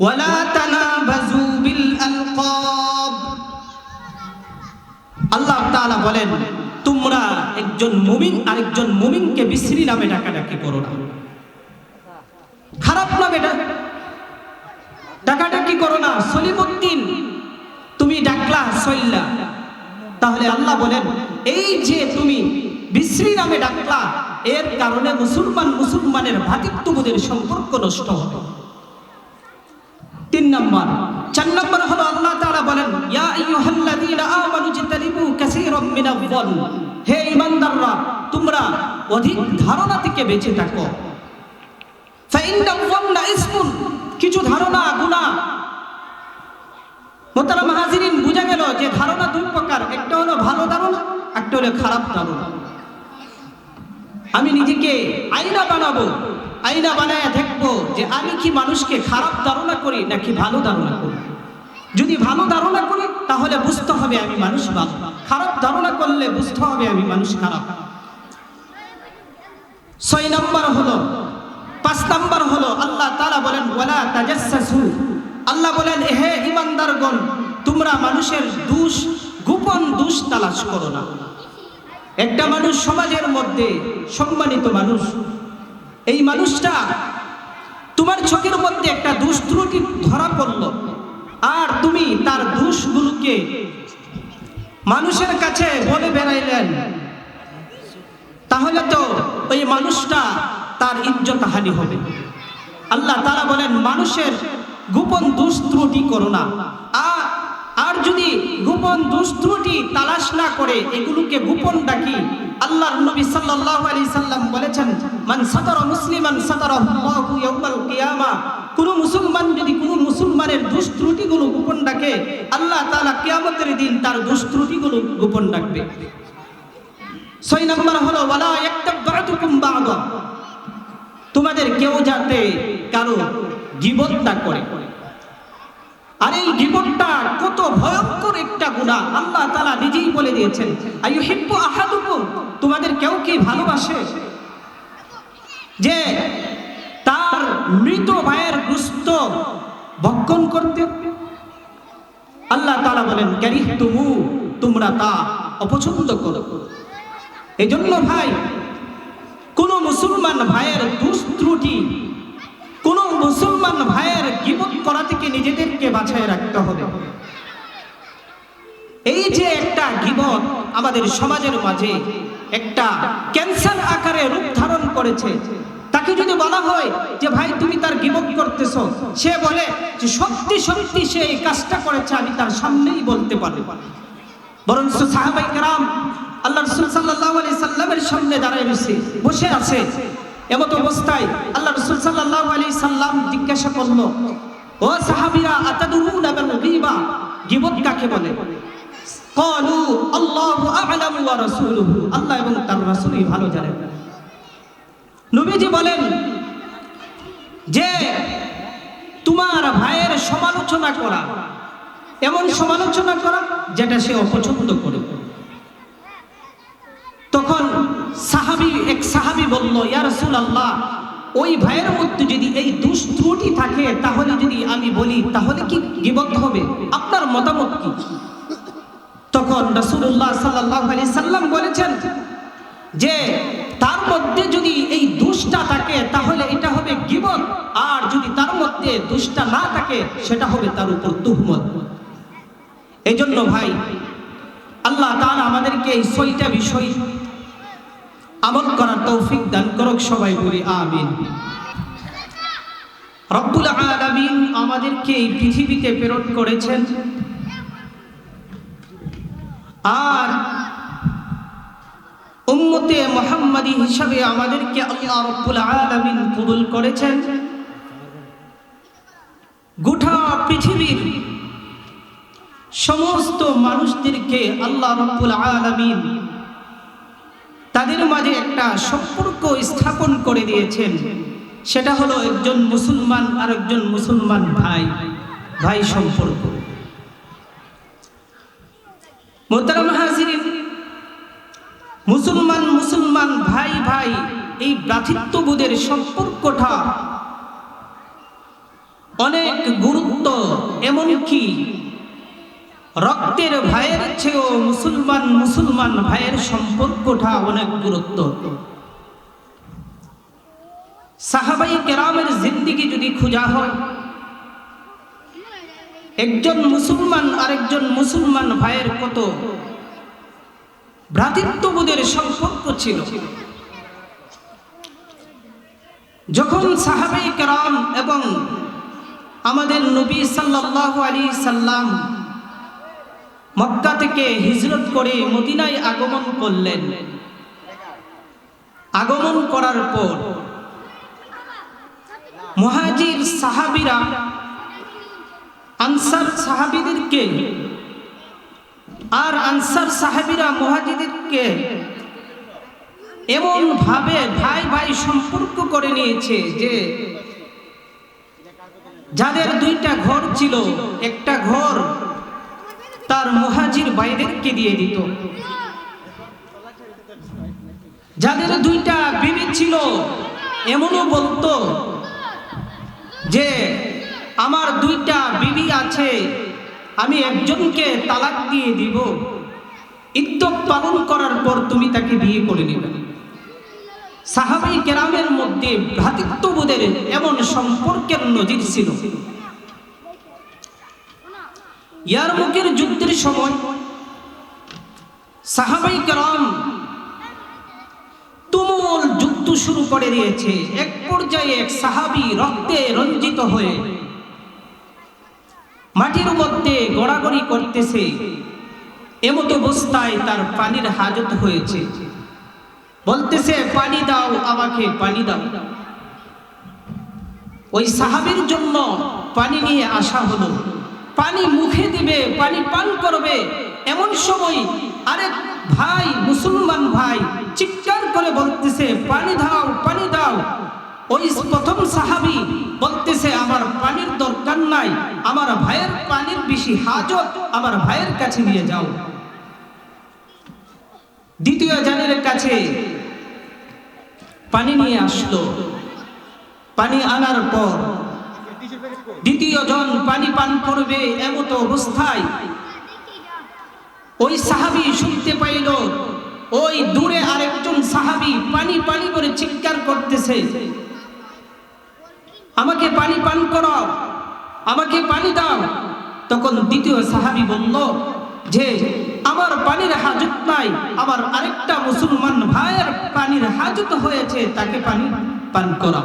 ولا تنابزوا بالألقاب আল্লাহ তাআলা বলেন তোমরা একজন মুমিন আরেকজন মুমিনকে বিশ্রী নামে ডাকাডাকি করো না খারাপ নামে ডা- ডাকাডাকি করো না সলিমুদ্দিন তুমি ডাকলা সইল্লা তাহলে আল্লাহ বলেন এই যে তুমি বিশ্রী নামে ডাকলা এর কারণে মুসলমান মুসলমানের ভাতৃত্ববোধের সম্পর্ক নষ্ট হবে তিন নম্বর। চার নম্বর হলো আল্লাহ তাআলা বলেন, ইয়া আইয়ুহাল্লাযীনা আমানু জিতানিবু কাসীরাম মিনাল হে ঈমানদাররা, তোমরা অধিক ধারণা থেকে বেঁচে থাকো। ফাইন্না ওয়ান্না ইসমুন কিছু ধারণা, গুনাহ। মোতারাম হাজিরিন, বুঝা গেল যে ধারণা দুই প্রকার, একটা হলো ভালো ধারণা, একটা হলো খারাপ ধারণা। আমি নিজেকে আইনা বানাবো আইনা বানায় দেখব যে আমি কি মানুষকে খারাপ ধারণা করি নাকি ভালো ধারণা করি? যদি ভালো ধারণা করি, তাহলে বুঝতে হবে আমি মানুষ ভালো। খারাপ ধারণা করলে বুঝতে হবে আমি মানুষ খারাপ। ছয় নম্বর হলো, পাঁচ নম্বর হলো, আল্লাহ তারা বলেন, ওয়ালা তাজাসসু আল্লাহ বলেন হে ইমানদারগণ, তোমরা মানুষের দুষ, গোপন দুষ তালাশ করো না। একটা মানুষ সমাজের মধ্যে সম্মানিত মানুষ এই মানুষটা তোমার চোখের মধ্যে একটা দুষ ত্রুটি ধরা পড়ল। আর তুমি তার দোষগুলোকে মানুষের কাছে বলে বেড়াইলেন। তাহলে তো ওই মানুষটা তার ইজ্জত হানি হবে। আল্লাহ তারা বলেন, মানুষের গোপন দোষ ত্রুটি করো না। আর আর যদি গোপন দোষ ত্রুটি তালাশ না করে, এগুলোকে গোপন ডাকি। আল্লাহর নবী সাল্লাল্লাহু আলাইহি সাল্লাম বলেছেন, মান সাতারা মুসলিমান সাতারাহু ইয়াউমাল কিয়ামা। কোন মুসলমান যদি কোন মুসলমানের দোষ ত্রুটিগুলো গোপন ডাকে, আল্লাহ তাআলা কিয়ামতের দিন তার দোষ ত্রুটিগুলো গোপন ডাকবে। ছয় নম্বর হলো, ওয়ালা ইয়াক্তাব বা'দুকুম বা'দা। তোমাদের কেউ যাতে কারও গিবত না করে। আর এই গিবতটা কত গুনাহ আল্লাহ তাআলা নিজেই বলে দিয়েছেন, আইয়ুহিব্বু আহাদুকুম তোমাদের কেউ কি ভালোবাসে? যে তার মৃত ভাইয়ের গুস্ত ভক্ষণ করতে। আল্লাহ তাআলা বলেন ক্যারিহ তুমু তোমরা তা অপছন্দ করো। এই জন্য ভাই, কোন মুসলমান ভাইয়ের দুষ্ত্রুটি, কোন মুসলমান ভাইয়ের গিবত করা থেকে নিজেদেরকে বাঁচায় রাখতে হবে। এই যে একটা গিবত আমাদের সমাজের মাঝে একটা ক্যান্সার আকারে রূপ ধারণ করেছে, তাকে যদি বলা হয় যে ভাই তুমি তার গিবত করতেছ, সে বলে যে সত্যি সত্যি সে এই কাজটা করেছে, আমি তার সামনেই বলতে পারব। বরং সাহাবাই কারাম আল্লাহ রসুল সাল্লাল্লাহু আলি সাল্লামের সামনে দাঁড়ায় রয়েছে, বসে আছে। এমত অবস্থায় আল্লাহ রসুল সাল্লাল্লাহু আলাইহি সাল্লাম জিজ্ঞাসা করল, ও সাহাবীরা, আতাদুরুনা বিল গীবা? গীবত কাকে বলে? ক্বালু আল্লাহু আ'লামু ওয়া রাসূলুহু আল্লাহ এবং তার রাসূলই ভালো জানেন। নবীজি বলেন যে তোমার ভাইয়ের সমালোচনা করা, এমন সমালোচনা করা যেটা সে অপছন্দ করে। তখন সাহাবি, এক সাহাবি বলল, ইয়া রাসূলুল্লাহ, ওই ভাইয়ের মধ্যে যদি এই দুষ্ত্রুটি থাকে, তাহলে যদি আমি বলি, তাহলে কি গিবত হবে? আপনার মতামত কি? তখন রাসূলুল্লাহ সাল্লাল্লাহু আলাইহি সাল্লাম বলেছেন যে, তার মধ্যে যদি এই দুষ্টা থাকে, তাহলে এটা হবে গিবত আর যদি তার মধ্যে দুষ্টা না থাকে, সেটা হবে তার উপর তুহমত। এই জন্য ভাই, আল্লাহ তাআলা আমাদেরকে এই ছয়টা বিষয় আমল করার তৌফিক দান করুক, সবাই বলি আমিন। রব্বুল আলামিন আমাদেরকে এই পৃথিবীতে প্রেরণ করেছেন। আর উম্মতে মোহাম্মদী হিসাবে আমাদেরকে আল্লাহ রব্বুল আলামিন কবুল করেছেন। গোটা পৃথিবীর সমস্ত মানুষদেরকে আল্লাহ রব্বুল আলামিন তাদের মাঝে একটা সম্পর্ক স্থাপন করে দিয়েছেন। সেটা হলো একজন মুসলমান আর একজন মুসলমান ভাই। ভাই সম্পর্ক। মোহতারাম হাজিরিন, মুসলমান মুসলমান, ভাই ভাই, এই ভ্রাতৃত্ববোধের সম্পর্কটা অনেক গুরুত্ব, এমনকি রক্তের ভাইয়ের চেয়েও মুসলমান মুসলমান ভাইয়ের সম্পর্কটা অনেক গুরুত্ব। সাহাবাই কেরামের জিন্দিগি যদি খোঁজা হয় একজন মুসলমান আরেকজন মুসলমান ভাইয়ের কত ভ্রাতৃত্ববোধের সম্পর্ক ছিল। যখন সাহাবাই কেরাম এবং আমাদের নবী সাল্লাল্লাহু আলী সাল্লাম মক্কা থেকে হিজরত করে মদিনায় আগমন করলেন। আগমন করার পর মুহাজির সাহাবিরা আনসার সাহাবিদেরকে আর আনসার সাহাবিরা মুহাজিদেরকে এমন ভাবে ভাই ভাই সম্পর্ক করে নিয়েছে যে যাদের দুইটা ঘর ছিল, একটা ঘর তার মহাজির ভাইদেরকে দিয়ে দিত। যাদের দুইটা বিবি ছিল, এমনও বলতো যে আমার দুইটা বিবি আছে, আমি একজনকে তালাক দিয়ে দিব। ইদ্যত পালন করার পর তুমি তাকে বিয়ে করে নেবে। সাহাবাই কেরামের মধ্যে ভ্রাতৃত্ববোধের এমন সম্পর্কের নজির ছিল। ইয়ার মুখের যুদ্ধের সময় সাহাবাই কেরাম তুমুল যুদ্ধ শুরু করে দিয়েছে। এক পর্যায়ে এক সাহাবি রক্তে রঞ্জিত হয়ে মাটির মধ্যে গড়াগড়ি করতেছে। এমত অবস্থায় তার পানির হাজত হয়েছে। বলতেছে, পানি দাও, আমাকে পানি দাও। ওই সাহাবির জন্য পানি নিয়ে আসা হলো। পানি মুখে দিবে, পানি পান করবে। এমন সময় আরেক ভাই, মুসলমান ভাই, চিৎকার করে বলতেছে, পানি দাও পানি দাও। ওই প্রথম সাহাবি বলতেছে, আমার পানির দরকার নাই, আমার ভাইয়ের পানির বেশি হাজত, আমার ভাইয়ের কাছে নিয়ে যাও। দ্বিতীয় জানের কাছে পানি নিয়ে আসলো। পানি আনার পর দ্বিতীয় জন পানি পান করবে এমত অবস্থায় ওই সাহাবি শুনতে পাইল, ওই দূরে আরেকজন সাহাবি পানি পানি করে চিৎকার করতেছে। আমাকে পানি পান করো। আমাকে পানি দাও। তখন দ্বিতীয় সাহাবি বলল, যে, আমার পানির হাজত নাই। আমার আরেকটা মুসলমান ভাইয়ের পানির হাজত হয়েছে, তাকে পানি পান করা।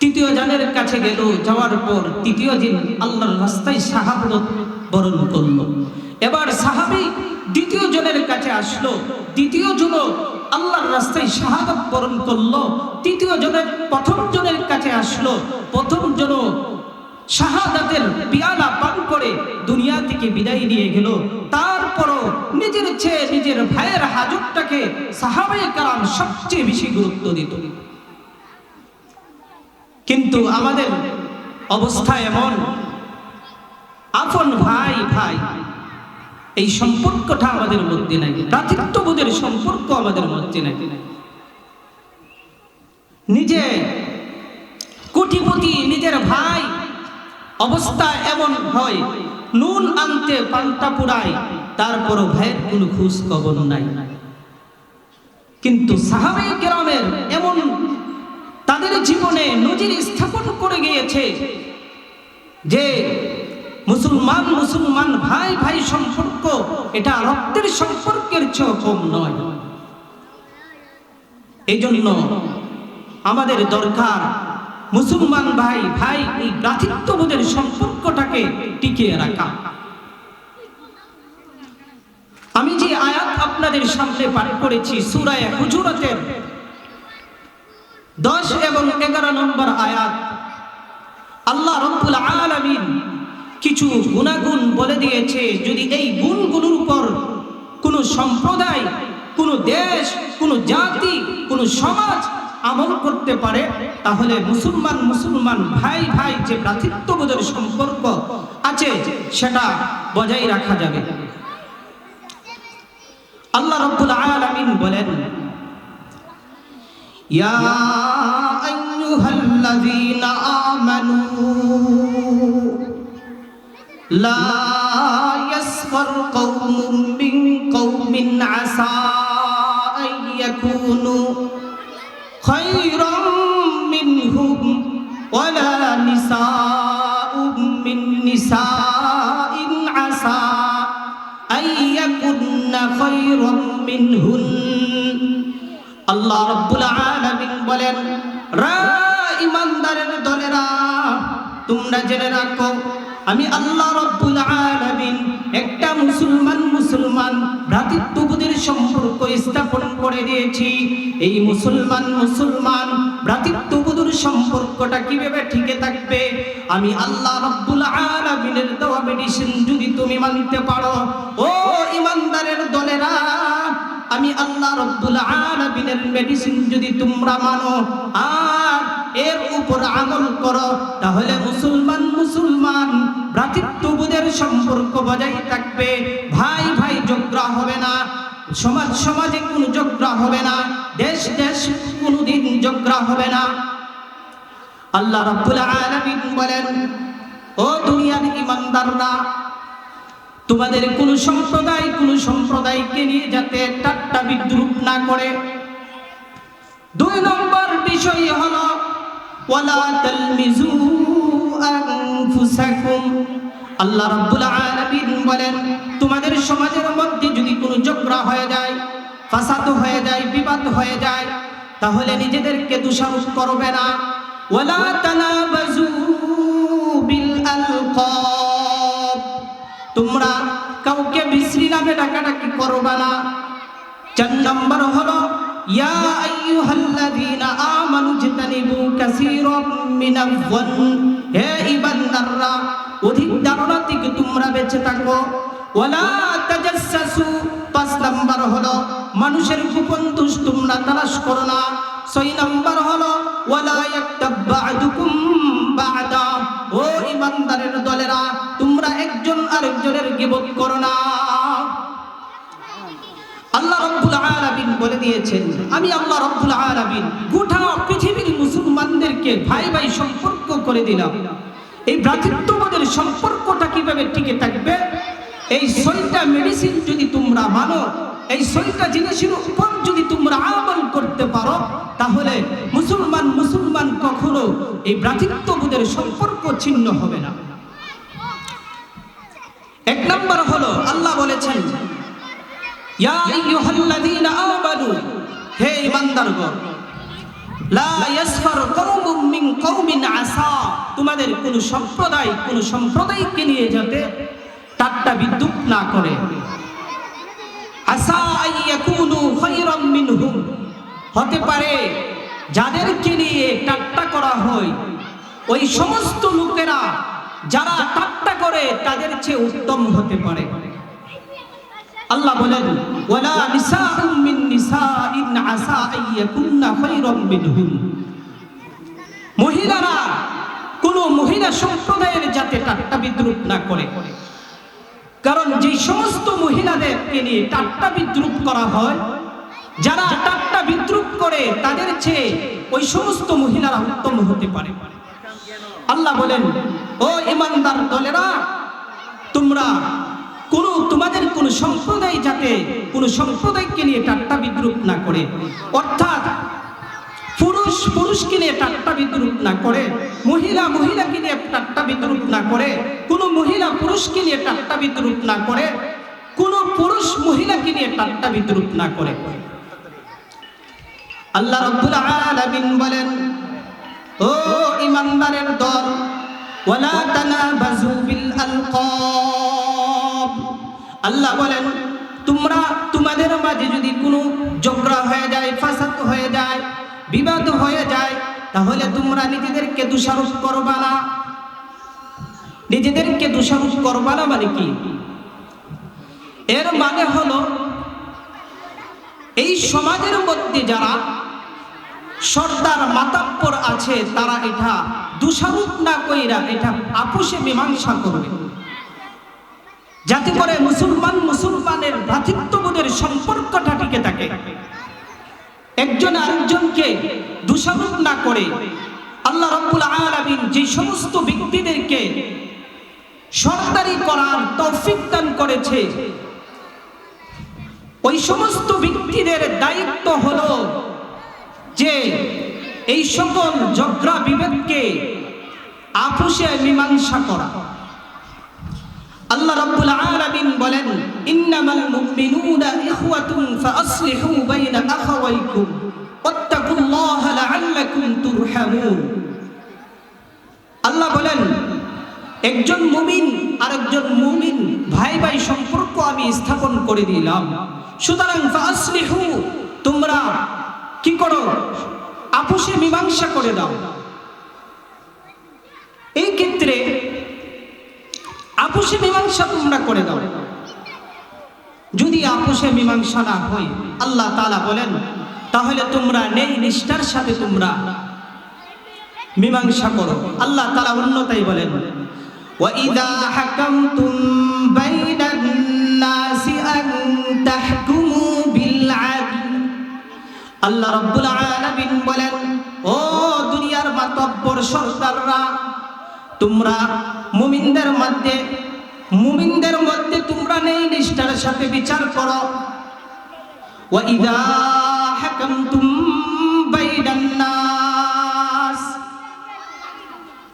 তৃতীয় জনের কাছে গেল, যাওয়ার পর তৃতীয় দিন আল্লাহর রাস্তায় শাহাদত বরণ করল। এবার সাহাবি দ্বিতীয় জনের কাছে আসলো। দ্বিতীয় জন আল্লাহর রাস্তায় শাহাদত বরণ করল। তৃতীয় জনের, প্রথম জনের কাছে আসলো। প্রথম জন শাহাদাতের পিয়ালা পান করে দুনিয়া থেকে বিদায় নিয়ে গেল। তারপরও নিজের চেয়ে নিজের ভাইয়ের হাজতটাকে সাহাবাই কালাম সবচেয়ে বেশি গুরুত্ব দিত। কিন্তু আমাদের অবস্থা এমন। আপন ভাই ভাই এই সম্পর্কটা আমাদের মধ্যে নাই। ভ্রাতৃত্ববোধের সম্পর্ক আমাদের মধ্যে নাই। নিজে কোটিপতি, নিজের ভাই, অবস্থা এমন হয়, নুন আনতে পান্তা পুরায় তারপরও ভাইয়ের কোনো খোঁজ খবর নাই। কিন্তু সাহাবে কেরামের এমন তাদের জীবনে নজির স্থাপন করে গিয়েছে যে মুসলমান মুসলমান, ভাই ভাই সম্পর্ক, এটা রক্তের সম্পর্কের চেয়েও কম নয়। এই জন্য আমাদের দরকার মুসলমান ভাই ভাই, এই ভ্রাতৃত্ববোধের সম্পর্কটাকে টিকিয়ে রাখা। আমি যে আয়াত আপনাদের সামনে পাঠ করেছি, সুরায় হুজুরাতের দশ এবং এগারো নম্বর আয়াত, আল্লাহ রব্বুল আলামিন কিছু গুণাগুণ বলে দিয়েছে, যদি এই গুণগুলোর উপর কোনো সম্প্রদায়, কোনো দেশ, কোনো জাতি, কোনো সমাজ আমল করতে পারে, তাহলে মুসলমান মুসলমান ভাই ভাই যে ভ্রাতৃত্ববোধের সম্পর্ক আছে, সেটা বজায় রাখা যাবে। আল্লাহ রব্বুল আলামিন বলেন, ইয়া আইয়ুহাল্লাযীনা আমানু لا يسخر قوم من قوم عسى أن يكونوا خيرا منهم ولا نساء من نساء عسى أن يكن خيرا منهن আল্লাহ রব্বুল আলামিন বলেন রা ইমানদারের দলেরা তোমরা জেনে রাখো আমি আল্লাহ রব্বুল আলামিন একটা মুসলমান মুসলমান ভ্রাতৃত্ববোধের সম্পর্ক স্থাপন করে দিয়েছি। এই মুসলমান মুসলমান ভ্রাতৃত্ববোধের সম্পর্কটা কীভাবে ঠিকে থাকবে? আমি আল্লাহ রব্বুল আলামিনের দেওয়া মেডিসিন যদি তুমি মানতে পারো, ও ইমানদারের দলেরা আমি আল্লাহ রব্বুল আলামিনের মেডিসিন যদি তোমরা মানো, আর এর উপর আমল করো, তাহলে মুসলমান মুসলমান ভ্রাতৃত্ববোধের সম্পর্ক বজায় থাকবে। ভাই ভাই ঝগড়া হবে না, সমাজ সমাজে কোনো ঝগড়া হবে না, দেশ দেশ কোনোদিন ঝগড়া হবে না। আল্লাহ রাব্বুল আলামিন বলেন, ও দুনিয়ার ইমানদাররা তোমাদের কোন সম্প্রদায়, কোন সম্প্রদায়কে নিয়ে যাতে ঠাট্টা বিদ্রুপ না করে। দুই নম্বর বিষয় হলো, ওয়ালা তালমিজু আনফুসাকুম। আল্লাহ রাব্বুল আলামিন বলেন, তোমাদের সমাজের মধ্যে যদি কোনো ঝগড়া হয়ে যায়, ফাসাদ হয়ে যায়, বিবাদ হয়ে যায়, তাহলে নিজেদেরকে দোষারোপ করবে না। ওয়ালা তানাবাজু বিল আলকাব তোমরা কাউকে বিশ্রী নামে ডাকাডাকি করবে না চার নম্বর হলো, ইয়া আইয়ুহাল্লাযীনা আমানু জিতানিবু কাসীরাম মিনাজ-যন হে ঈমানদাররা অধিক ধারণা থেকে তোমরা বেঁচে থাকো। ওয়ালা তাজাসসু পাঁচ হলো, মানুষের গোপন দোষ তোমরা তালাশ করো না। ছয় নম্বর হলো, ওয়ালা ইয়াক্তাব বা'দুকুম বা'দা। ও ঈমানদারের দলেরা, তোমরা একজন আরেকজনের গিবত করো না। আল্লাহ রব্বুল আলামিন বলে দিয়েছেন, আমি আল্লাহ রব্বুল আলামিন গোটা পৃথিবীর মুসলমানদেরকে ভাই ভাই সম্পর্ক করে দিলাম। এই ভ্রাতৃত্ববোধের সম্পর্কটা কীভাবে টিকে থাকবে? এই ছয়টা মেডিসিন যদি তোমরা মানো এই ছয়টা জিনিসের উপর যদি তোমরা আমল করতে পারো, তাহলে মুসলমান মুসলমান কখনো এই ভ্রাতৃত্ববোধের সম্পর্ক ছিন্ন হবে না। এক নম্বর হলো, আল্লাহ বলেছেন, ইয়া আইয়ুহাল্লাযীনা আমানু, হে মিন আসা, তোমাদের কোন সম্প্রদায়, কোন সম্প্রদায়কে নিয়ে যাতে ঠাট্টা বিদ্রুপ না করে। আসা আইয়াকুনু খায়রাম মিনহুম। হতে পারে যাদেরকে নিয়ে ঠাট্টা করা হয়, ওই সমস্ত লোকেরা যারা ঠাট্টা করে তাদের চেয়ে উত্তম হতে পারে। আল্লাহ বলেন, ওয়ালা নিসাউম মিন নিসাইন আসা আইয়াকুন্না খায়রাম মিনহুম। মহিলারা কোন মহিলা সম্প্রদায়ের যাতে টাট্টা বিদ্রুপ না করে। কারণ যে সমস্ত মহিলাদেরকে নিয়ে টাট্টা বিদ্রুপ করা হয়, যারা টাট্টা বিদ্রুপ করে তাদের চেয়ে ওই সমস্ত মহিলারা উত্তম হতে পারে। আল্লাহ বলেন, ও ইমানদার দলেরা, তোমরা কোন, তোমাদের কোন সম্প্রদায় যাতে কোন সম্প্রদায়কে নিয়ে টাট্টা বিদ্রুপ না করে। অর্থাৎ পুরুষ পুরুষকে নিয়ে টাট্টা বিদ্রুপ না করে, মহিলা মহিলাকে নিয়ে টাট্টা বিদ্রুপ না করে, কোন মহিলা পুরুষকে নিয়ে টাট্টা বিদ্রুপ না করে, কোন পুরুষ মহিলাকে নিয়ে টাট্টা বিদ্রুপ না করে। আল্লাহ রাব্বুল আলামিন বলেন, ও ইমানদারের দল, ওয়ালা তানাবাজু বিল আলকাব। আল্লাহ বলেন, তোমরা তোমাদের মাঝে যদি কোনো ঝগড়া হয়ে যায়, ফাসাদ হয়ে যায় বিবাদ হয়ে যায়, তাহলে তোমরা নিজেদেরকে দোষারোপ করবা না। নিজেদেরকে দোষারোপ করবা না মানে কি? এর মানে হলো, এই সমাজের মধ্যে যারা সর্দার মাতাপ্পর আছে, তারা এটা দোষারোপ না কইরা এটা আপোষে মীমাংসা করবে। যাতে করে মুসলমান মুসলমানের ভ্রাতৃত্ববোধের সম্পর্কটা টিকে থাকে। একজন আরেকজনকে দোষারোপ না করে আল্লাহ রাব্বুল আলামিন যে সমস্ত ব্যক্তিদেরকে সরকারি করার তৌফিক দান করেছে, ওই সমস্ত ব্যক্তিদের দায়িত্ব হলো যে এই সকল ঝগড়া বিভেদকে আপোষে মীমাংসা করা। আল্লাহ রাব্বুল আলামিন বলেন, ইন্নামাল মুমিনুনা ইখওয়াতুন ফাআসলিহু বাইনা আখাওয়াইকুম, ওয়াত্তাকুল্লাহা লাআল্লাকুম তুরহামুন। আল্লাহ বলেন, একজন মুমিন আর একজন মুমিন ভাই ভাই সম্পর্ক আমি স্থাপন করে দিলাম। সুতরাং ফাআসলিহু, তোমরা কি করো? আপোষে মীমাংসা করে দাও। এই ক্ষেত্রে আপোষে মীমাংসা তোমরা করে দাও যদি আপোষে মীমাংসা না হয় আল্লাহ তাআলা বলেন তাহলে তোমরা নেই নিষ্ঠার সাথে তোমরা মীমাংসা করো আল্লাহ তাআলা অন্যতাই বলেন وَإِذَا حَكَمْتُمْ بَيْنَ النَّاسِ أَن تَحْكُمُوا بِالْعَدْلِ আল্লাহ রাব্বুল আলামিন বলেন ও দুনিয়ার মাতব্বর সরদাররা তোমরা মুমিনদের মধ্যে মুমিনদের মধ্যে তোমরা নেই নিষ্ঠার সাথে বিচার করো।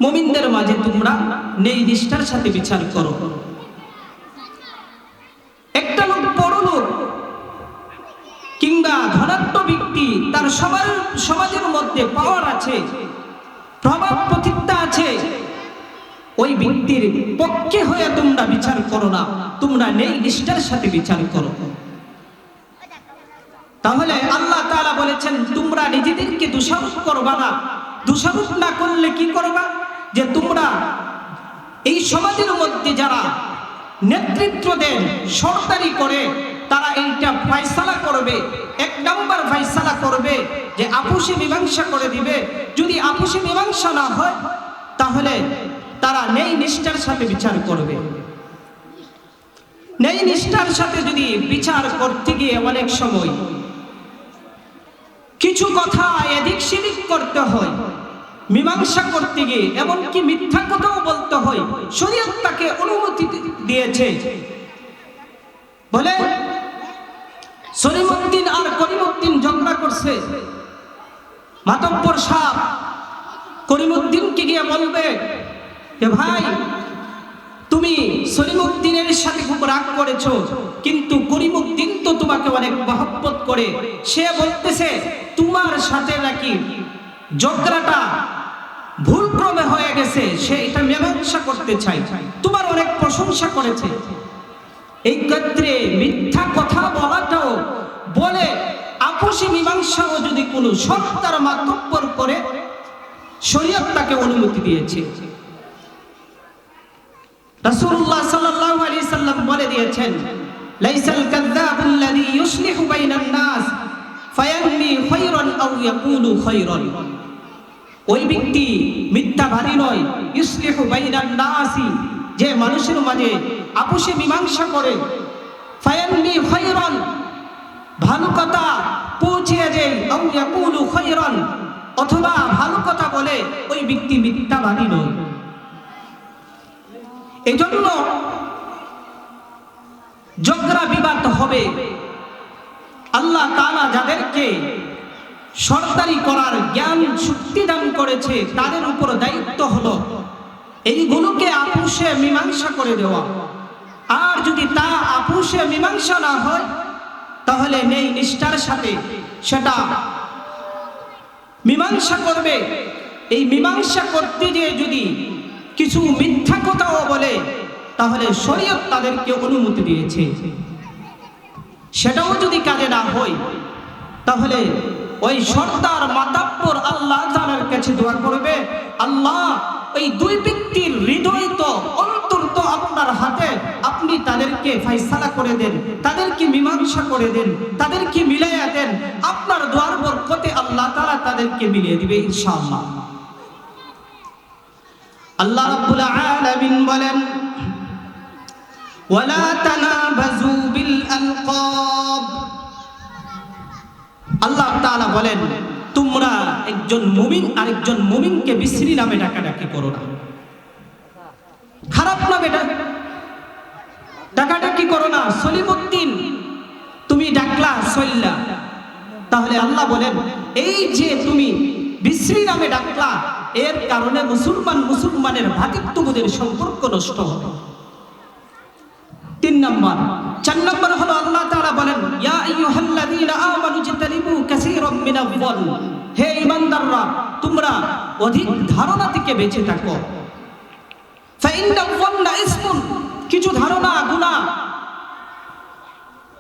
মুমিনদের মাঝে তোমরা নেই নিষ্ঠার সাথে বিচার করো। একটা লোক, বড় লোক, কিংবা ধনাত্ম ব্যক্তি, তার সবার, সমাজের মধ্যে পাওয়ার আছে, প্রভাব প্রতি ওই ব্যক্তির পক্ষে হয়ে তোমরা বিচার করো না। তোমরা নেই নিষ্ঠার সাথে বিচার করো। তাহলে আল্লাহ তাআলা বলেছেন, তোমরা নিজেদেরকে দোষারোপ করবা না। দোষারোপ না করলে কি করবা? যে তোমরা এই সমাজের মধ্যে যারা নেতৃত্ব দেন, সরকারি করে, তারা এইটা ফয়সালা করবে। এক নাম্বার ফয়সালা করবে যে আপোষে মীমাংসা করে দিবে। যদি আপোষে মীমাংসা না হয়, তাহলে তারা নেই নিষ্ঠার সাথে বিচার করবে। নেই নিষ্ঠার সাথে যদি বিচার করতে গিয়ে অনেক সময় কিছু কথা এদিক সেদিক করতে হয়, মীমাংসা করতে গিয়ে এমনকি মিথ্যা কথাও বলতে হয়, শরীয়ত তাকে অনুমতি দিয়েছে। বলে, সলিমুদ্দিন আর করিমুদ্দিন ঝগড়া করছে। মাতব্বর সাহ করিমুদ্দিনকে গিয়ে বলবে যে ভাই, তুমি সলিমুদ্দিনের সাথে খুব রাগ করেছ, কিন্তু করিমুদ্দিন তো তোমাকে অনেক মহব্বত করে। সে বলতেছে, তোমার সাথে নাকি ঝগড়াটা ভুল ক্রমে হয়ে গেছে, সে এটা মীমাংসা করতে চাই তোমার অনেক প্রশংসা করেছে। এই ক্ষেত্রে মিথ্যা কথা বলাটাও বলে, আপোষী মীমাংসাও যদি কোনো সত্তার মাতব্বর করে, শরীয়ত তাকে অনুমতি দিয়েছে। রাসূলুল্লাহ সাল্লাল্লাহু আলাইহি সাল্লাম বলে দিয়েছেন, লাইসাল কাযাবুল্লাযী ইউসলিহু বাইনান নাস ফায়ানমি খায়রান আও ইয়াকুলু খায়রান ওই ব্যক্তি মিথ্যাবাদী নয়, ইউসলিহু বাইনান নাসি, যে মানুষের মাঝে আপোষে মীমাংসা করে। ফায়ানমি খায়রান ভালো কথা পৌঁছিয়ে যায় আও ইয়াকুলু খায়রান অথবা ভালো কথা বলে, ওই ব্যক্তি মিথ্যা মিথ্যাবাদী নয়। এজন্য ঝগড়া বিবাদ হবে। আল্লাহ তালা যাদেরকে সরকারি করার জ্ঞান, শক্তি দান করেছে, তাদের উপর দায়িত্ব হলো এইগুলোকে আপুষে মীমাংসা করে দেওয়া। আর যদি তা আপুষে মীমাংসা না হয়, তাহলে নেই নিষ্ঠার সাথে সেটা মীমাংসা করবে। এই মীমাংসা করতে গিয়ে যদি কিছু মিথ্যা কথাও বলে, তাহলে শরীয়ত তাদেরকে অনুমতি দিয়েছে। সেটাও যদি কাজে না হয়, তাহলে ওই সর্দার মাতাব্বর আল্লাহ তাআলার কাছে দোয়া করবে, আল্লাহ, ওই দুই ব্যক্তির হৃদয় তো অন্তর তো আপনার হাতে, আপনি তাদেরকে ফয়সালা করে দেন, তাদেরকে মীমাংসা করে দেন, তাদেরকে মিলাইয়া দেন, আপনার দোয়ার বরকতে আল্লাহ তাআলা তাদেরকে মিলিয়ে দিবে ইনশাআল্লাহ। আল্লাহ রাব্বুল আলামিন বলেন, ওয়ালা তানাবাজু বিল আলকাব। আল্লাহ তাআলা বলেন, তোমরা একজন মুমিন, আরেকজন মুমিনকে বিশ্রী নামে ডাকাডাকি করো না। খারাপ নামে ডাকাডাকি করো না। সলিমুদ্দিন, তুমি ডাকলা সল্লা তাহলে আল্লাহ বলেন, এই যে তুমি বিশ্রী নামে ডাকলা এর কারণে মুসলমান মুসলমানের ভাতৃত্ববোধের সম্পর্ক নষ্ট হবে। তিন নম্বর, চার নম্বর হলো আল্লাহ তাআলা বলেন, ইয়া আইয়ুহাল্লাযীনা আমানু জিতানিবু কাসীরাম মিনাল হে ঈমানদাররা, তোমরা অধিক ধারণা থেকে বেঁচে থাকো। ফাইন্না ওয়ান্না ইসমুন কিছু ধারণা গুনাহ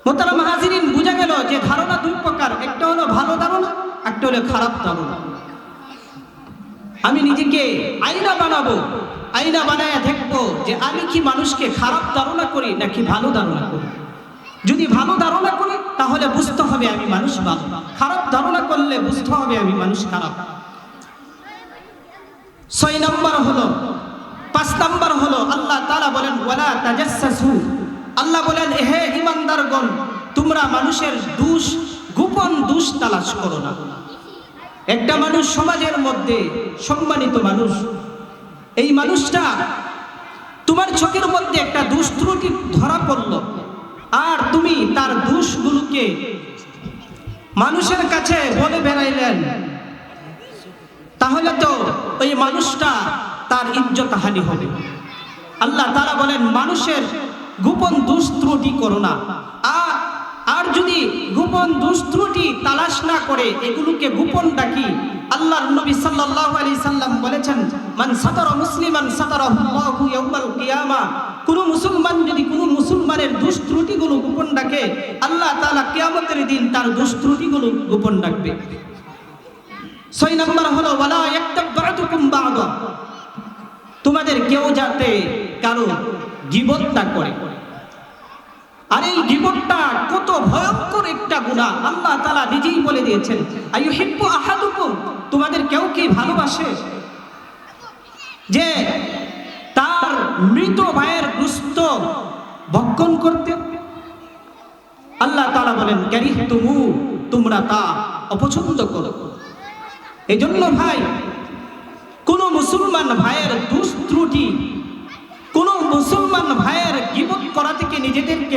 মোতারাম হাজিরিন, বুঝা গেল যে ধারণা দুই প্রকার, একটা হলো ভালো ধারণা, একটা হলো খারাপ ধারণা। আমি নিজেকে আয়না বানাবো, আয়না বানায় দেখব যে আমি কি মানুষকে খারাপ ধারণা করি নাকি ভালো ধারণা করি। যদি ভালো ধারণা করি, তাহলে বুঝতে হবে আমি মানুষ ভালো খারাপ ধারণা করলে বুঝতে হবে আমি মানুষ খারাপ। ছয় নম্বর হলো, পাঁচ নম্বর হলো, আল্লাহ তাআলা বলেন, ওয়ালা তাজাসসু আল্লাহ বলেন হে ইমানদারগণ, তোমরা মানুষের দুষ, গোপন দুষ তালাশ করো না। একটা মানুষ সমাজের মধ্যে সম্মানিত মানুষ। এই মানুষটা তোমার চোখের মধ্যে একটা দুষ ত্রুটি ধরা পড়ল। আর তুমি তার দোষগুলোকে মানুষের কাছে বলে বেড়াইলেন। তাহলে তো ওই মানুষটা তার ইজ্জত হানি হবে। আল্লাহ তারা বলেন, মানুষের গোপন দোষ ত্রুটি করো না। আর আর যদি গোপন দোষ ত্রুটি তালাশ না করে, এগুলোকে গোপন ডাকি। আল্লাহর নবী সাল্লাল্লাহু আলাইহি সাল্লাম বলেছেন, মান সাতারা মুসলিমান সাতারাহুল্লাহু ইয়াউমাল কিয়ামা। কোন মুসলমান যদি কোন মুসলমানের দোষ ত্রুটিগুলো গোপন ডাকে, আল্লাহ তাআলা কিয়ামতের দিন তার দোষ ত্রুটিগুলো গোপন ডাকবে। ছয় নম্বর হলো, ওয়ালা ইয়াক্তাব বা'দুকুম বা'দা। তোমাদের কেউ যাতে কারও গিবত না করে। আর এই গিবতটা কত ভয়ঙ্কর একটা গুনাহ আল্লাহ তালা নিজেই বলে দিয়েছেন, আইয়ুহিব্বু আহাদুকুম তোমাদের কেউ কি ভালোবাসে? যে তার মৃত ভাইয়ের গুস্ত ভক্ষণ করতে। আল্লাহ তালা বলেন ক্যারিহ তুমু তোমরা তা অপছন্দ করো। এই জন্য ভাই, কোন মুসলমান ভাইয়ের দুষ কোন মুসলমান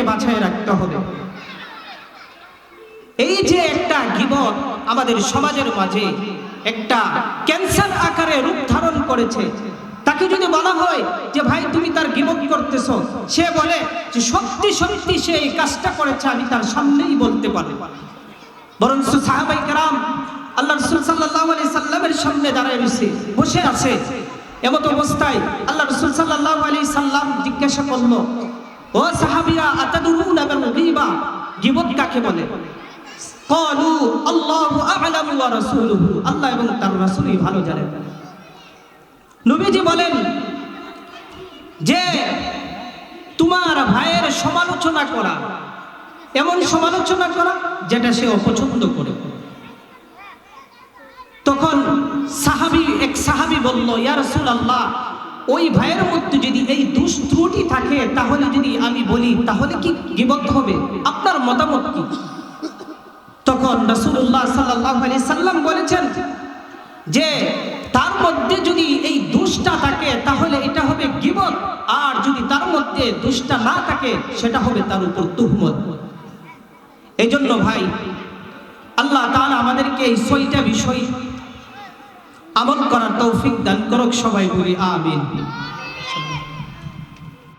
বাছাই রাখতে হবে। এই যে একটা গিবত আমাদের সমাজের মাঝে একটা ক্যান্সার আকারে রূপ ধারণ করেছে, তাকে যদি বলা হয় যে, ভাই, তুমি তার গিবত করতেছ। সে বলে যে, সত্যি সত্যি সে এই কাজটা করেছে, আমি তার সামনেই বলতে পারি বরং সাহাবাই কারাম আল্লাহ রসুল সাল্লাহ আলি সাল্লামের সামনে দাঁড়ায় রয়েছে, বসে আছে। এমত অবস্থায় আল্লাহ রসুল সাল্লাহ আলি সাল্লাম জিজ্ঞাসা করল ও সাহাবিরা, আতাদুরুন এবং গিবা গিবত কাকে বলে? কলু, আল্লাহু আ'লামু ওয়া রাসূলুহু। আল্লাহ এবং তার রাসূলই ভালো জানেন। নবীজি বলেন, যে তোমার ভাইয়ের সমালোচনা করা, এমন সমালোচনা করা যেটা সে অপছন্দ করে। তখন সাহাবি, এক সাহাবি বলল, ইয়া রাসূলুল্লাহ ওই ভাইয়ের মধ্যে যদি এই দুষ ত্রুটি থাকে, তাহলে যদি আমি বলি, তাহলে কি গিবত হবে? আপনার মতামত কি? তখন রাসূলুল্লাহ সাল্লাল্লাহু আলাইহি সাল্লাম বলেছেন যে, তার মধ্যে যদি এই দুষ্টা থাকে, তাহলে এটা হবে গিবত। আর যদি তার মধ্যে দুষ্টা না থাকে, সেটা হবে তার উপর তুহমত। এই জন্য ভাই, আল্লাহ তাআলা আমাদেরকে এই ছয়টা বিষয় আমল করার তৌফিক দান করুক সবাই বলি আমিন।